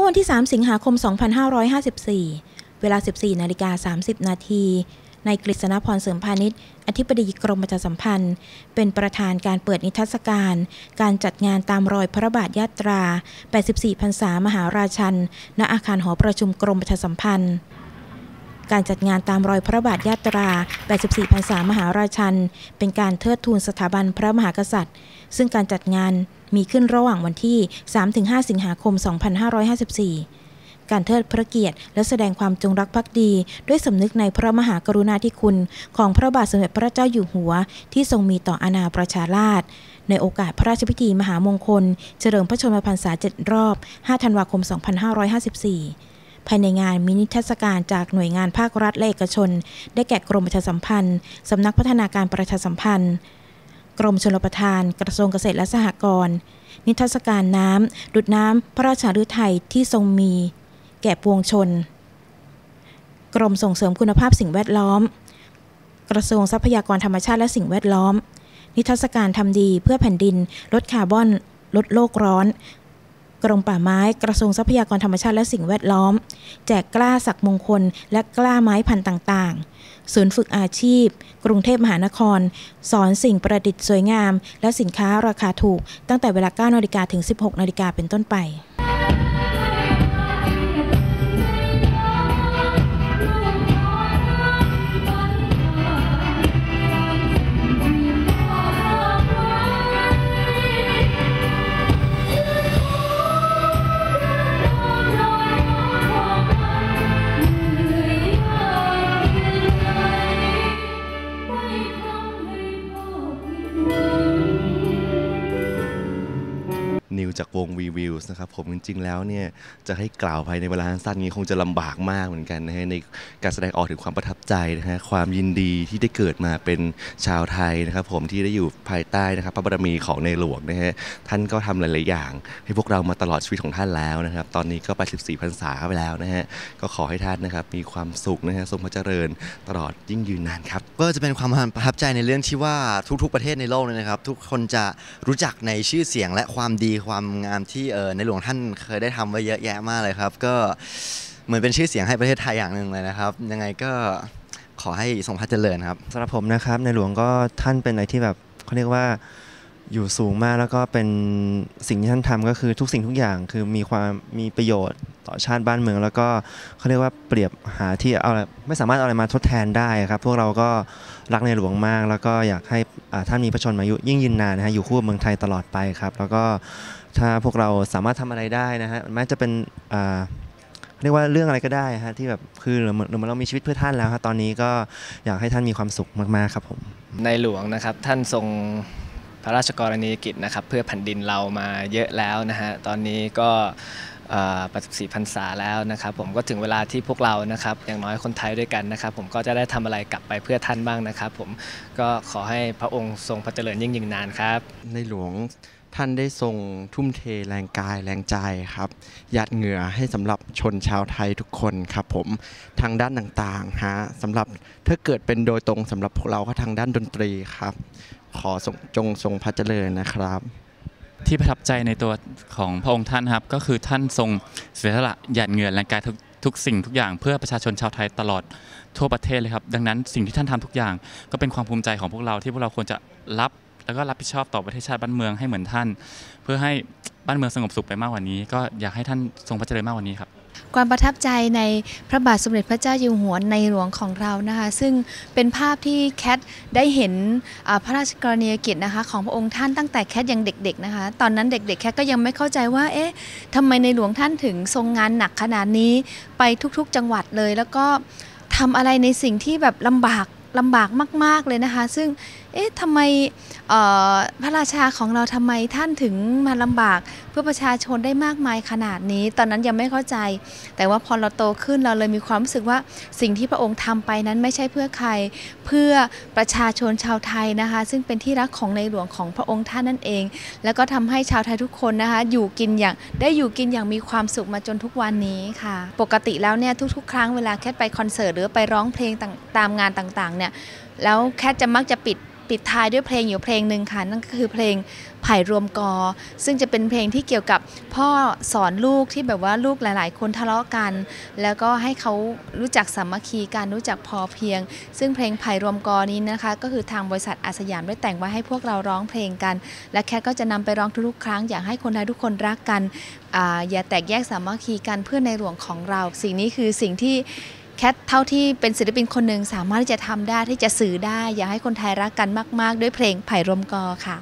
มื่อวันที่ 3 สิงหาคม 2554 เวลา 14 นาฬิกา 30 นาทีในกฤษณพรเสริมพาณิชย์ อธิบดีกรมประชาสัมพันธ์ เป็นประธานการเปิดนิทรรศการ การจัดงานตามรอยพระบาทยาตรา 84พรรษามหาราชัน ณ อาคารหอประชุมกรมประชาสัมพันธ์ การจัดงานตามรอยพระบาทยาตรา 84พรรษามหาราชัน เป็นการเทิดทูนสถาบันพระมหากษัตริย์ ซึ่งการจัดงานมีขึ้นระหว่างวันที่ 3-5 สิงหาคม 2554 การเทิดพระเกียรติ และแสดงความจงรักภักดี ด้วยสำนึกในพระมหากรุณาธิคุณ ของพระบาทสมเด็จพระเจ้าอยู่หัว ที่ทรงมีต่ออาณาประชาราษฎร์ในโอกาสพระราชพิธีมหามงคล เฉลิมพระชนมพรรษา 7 รอบ 5 ธันวาคม 2554 ภายในงานมินิทรรศการจากหน่วยงานภาครัฐและเอกชน ได้แก่กรมประชาสัมพันธ์สำนักพัฒนาการประชาสัมพันธ์ กรมชลประทาน กระทรวงเกษตรและสหกรณ์นิทรรศการน้ำดุดน้ำพระราชาฤทัยที่ทรงมี แก่ปวงชน กรมส่งเสริมคุณภาพสิ่งแวดล้อม กระทรวงทรัพยากรธรรมชาติและสิ่งแวดล้อม นิทรรศการทำดีเพื่อแผ่นดิน ลดคาร์บอน ลดโลกร้อน กรมป่าไม้กระทรวงทรัพยากรธรรมชาติและสิ่งแวดล้อม แจกกล้าสักมงคล และกล้าไม้พันธุ์ต่างๆ ศูนย์ฝึกอาชีพ กรุงเทพมหานคร สอนสิ่งประดิษฐ์สวยงาม และสินค้าราคาถูก ตั้งแต่เวลา9นาฬิกาถึง 16นาฬิกาเป็นต้นไป จากวง V Views นะครับผมจริงๆแล้วเนี่ยจะให้กล่าวภายในเวลาสั้นนี้คงจะลำบากมากเหมือนกันนะฮะในการแสดงออกถึงความประทับใจนะฮะความยินดีที่ได้เกิดมาเป็นชาวไทยนะครับผมที่ได้อยู่ภายใต้นะครับพระบารมีของในหลวงนะฮะท่านก็ทำหลายๆอย่าง ให้พวกเรามาตลอดชีวิตของท่านแล้วนะครับตอนนี้ก็84พรรษาไปแล้วนะฮะก็ขอให้ท่านนะครับมีความสุขนะฮะทรงพระเจริญตลอดยิ่งยืนนานครับก็จะเป็นความประทับใจในเรื่องที่ว่าทุกๆประเทศในโลกเลยนะครับทุกคนจะรู้จักในชื่อเสียงและความดีความงานที่ในหลวงท่านเคยได้ทำไว้เยอะแยะมากเลยครับ ก็เหมือนเป็นชื่อเสียงให้ประเทศไทยอย่างหนึ่งเลยนะครับ ยังไงก็ขอให้ทรงพระเจริญครับสำหรับผมนะครับในหลวงก็ท่านเป็นอะไรที่แบบเขาเรียกว่าอยู่สูงมากแล้วก็เป็นสิ่งที่ท่านทำก็คือทุกสิ่งทุกอย่างคือมีความมีประโยชน์ ต่อชาติบ้านเมือง แล้วก็เขาเรียกว่าเปรียบหาที่เอาอะไรไม่สามารถเอาอะไรมาทดแทนได้ครับพวกเราก็รักในหลวงมาก แล้วก็อยากให้อ่าท่านมีพระชนมายุยิ่งยืนนานนะฮะอยู่คู่กับเมืองไทยตลอดไปครับแล้วก็ถ้าพวกเราสามารถทำอะไรได้นะฮะแม้จะเป็นอ่าเรียกว่าเรื่องอะไรก็ได้ฮะที่แบบคือเหมือนเหมือนเรามีชีวิตเพื่อท่านแล้วครับตอนนี้ก็อยากให้ท่านมีความสุขมากๆครับผมในหลวงนะครับท่านทรงพระราชกรณียกิจนะครับเพื่อแผ่นดินเรามาเยอะแล้วนะฮะตอนนี้ก็ 84พรรษาแล้วนะครับผมก็ถึงเวลาที่พวกเรานะครับอย่างน้อยคนไทยด้วยกันนะครับผมก็จะได้ทำอะไรกลับไปเพื่อท่านบ้างนะครับผมก็ขอให้พระองค์ทรงพระเจริญยิ่งยิ่งนานครับ ในหลวงท่านได้ทรงทุ่มเทแรงกายแรงใจครับหยาดเหงื่อให้สำหรับชนชาวไทยทุกคนครับผมทางด้านต่างๆฮะสำหรับถ้าเกิดเป็นโดยตรงสำหรับพวกเราก็ทางด้านดนตรีครับ ขอจงทรงพระเจริญนะครับ ที่ประทับใจในตัวของพระองค์ท่านครับ ก็คือท่านทรงเสียสละหยาดเหงื่อแรงกายทุกทุกสิ่งทุกอย่างเพื่อประชาชนชาวไทยตลอดทั่วประเทศเลยครับ ดังนั้นสิ่งที่ท่านทำทุกอย่าง ก็เป็นความภูมิใจของพวกเราที่พวกเราควรจะรับแล้วก็รับผิดชอบต่อประเทศชาติบ้านเมืองให้เหมือนท่าน เพื่อให้บ้านเมืองสงบสุขไปมากกว่านี้ ก็อยากให้ท่านทรงพระเจริญมากกว่านี้ครับ ความประทับใจในพระบาทสมเด็จพระเจ้าอยู่หัวในหลวงของเรานะคะ ซึ่งเป็นภาพที่แคทได้เห็นพระราชกรณียกิจนะคะ ของพระองค์ท่านตั้งแต่แคทยังเด็กๆนะคะ ตอนนั้นเด็กๆแคทก็ยังไม่เข้าใจว่า เอ๊ะทำไมในหลวงท่านถึงทรงงานหนักขนาดนี้ไปทุกๆจังหวัดเลย แล้วก็ทำอะไรในสิ่งที่แบบลำบากลำบากมาก ๆเลยนะคะ ซึ่งเอ๊ะทำไมพระราชาของเราทำไมท่านถึงมาลำบากเพื่อประชาชนได้มากมายขนาดนี้ ตอนนั้นยังไม่เข้าใจ แต่ว่าพอเราโตขึ้นเราเลยมีความรู้สึกว่าสิ่งที่พระองค์ทำไปนั้นไม่ใช่เพื่อใคร เพื่อประชาชนชาวไทยนะคะ ซึ่งเป็นที่รักของในหลวงของพระองค์ท่านนั่นเอง แล้วก็ทำให้ชาวไทยทุกคนนะคะอยู่กินอย่างได้อยู่กินอย่างมีความสุขมาจนทุกวันนี้ค่ะ ปกติแล้วเนี่ยทุกๆ ครั้งเวลาแคทไปคอนเสิร์ตหรือไปร้องเพลงต่างตามงานต่างๆเนี่ยแล้วแคทจะมักจะปิดปิดท้ายด้วยเพลงอยู่เพลงหนึ่งค่ะนั่นก็คือเพลงไผ่รวมกอ ซึ่งจะเป็นเพลงที่เกี่ยวกับพ่อสอนลูกที่แบบว่าลูกหลาย ๆ คนทะเลาะกัน แล้วก็ให้เขารู้จักสามัคคีกันรู้จักพอเพียง ซึ่งเพลงไผ่รวมกอนี้นะคะ ก็คือทางบริษัทอาสยามได้แต่งไว้ให้พวกเราร้องเพลงกัน และแคทก็จะนำไปร้องทุกๆครั้งอยากให้คนไทยทุกคนรักกันออย่าแตกแยกสามัคคีกันเพื่อในหลวงของเรา สิ่งนี้คือสิ่งที่ แคทเท่าที่เป็นศิลปินคนหนึ่งสามารถที่จะทำได้ที่จะสื่อได้ อยากให้คนไทยรักกันมาก ๆ ด้วยเพลงไผ่รมกอค่ะ